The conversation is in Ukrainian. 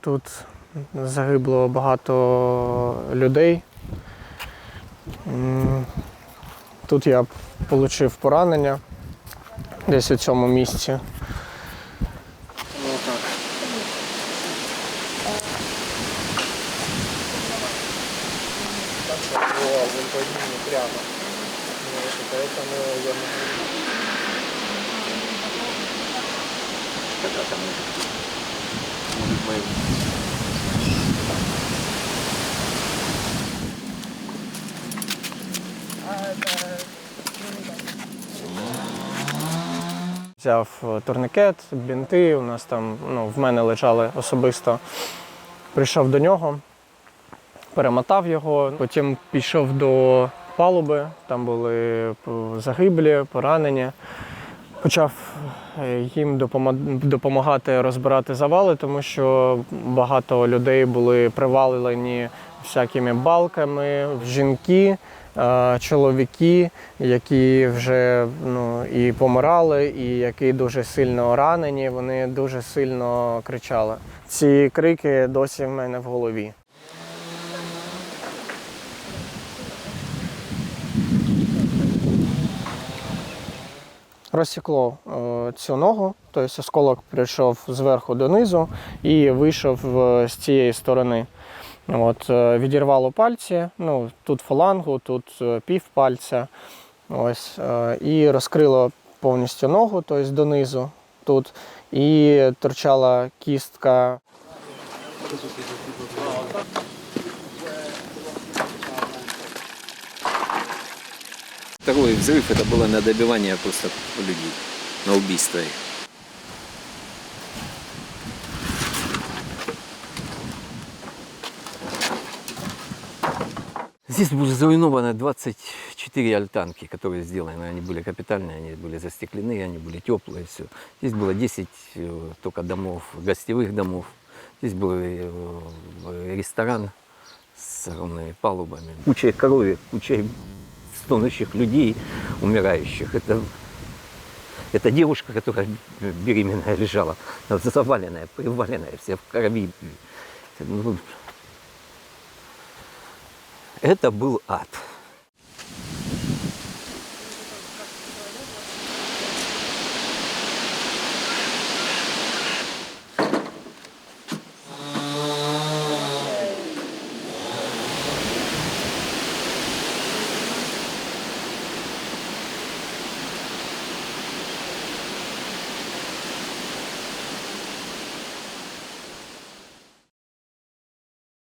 Тут загибло багато людей. Тут я отримав поранення десь у цьому місці. Поэтому я не Взяв е, турникет, бінти, у нас там ну, в мене лежали особисто. Прийшов до нього, перемотав його, потім пішов до палуби, там були е, загиблі, поранені. Почав е, їм допома- допомагати розбирати завали, тому що багато людей були привалені всякими балками, жінки, е, чоловіки, які вже ну, і помирали, і які дуже сильно ранені, вони дуже сильно кричали. Ці крики досі в мене в голові. Розсікло е, цю ногу, тобто осколок прийшов зверху донизу і вийшов е, з цієї сторони. От, е, відірвало пальці, ну, тут фалангу, тут е, пів пальця. Ось, і розкрило повністю ногу, тобто донизу тут, і торчала кістка. Второй взрыв это было на добивание просто людей, на убийство их. Здесь было заруйновано 24 альтанки, которые сделаны. Они были капитальные, они были застеклены, они были теплые. Все. Здесь было 10 э, только домов, гостевых домов. Здесь был э, ресторан с огромными палубами. Куча крови, куча стонущих людей, умирающих. Это, это девушка, которая беременная лежала, заваленная, приваленная, вся в крови. Ну, это был ад.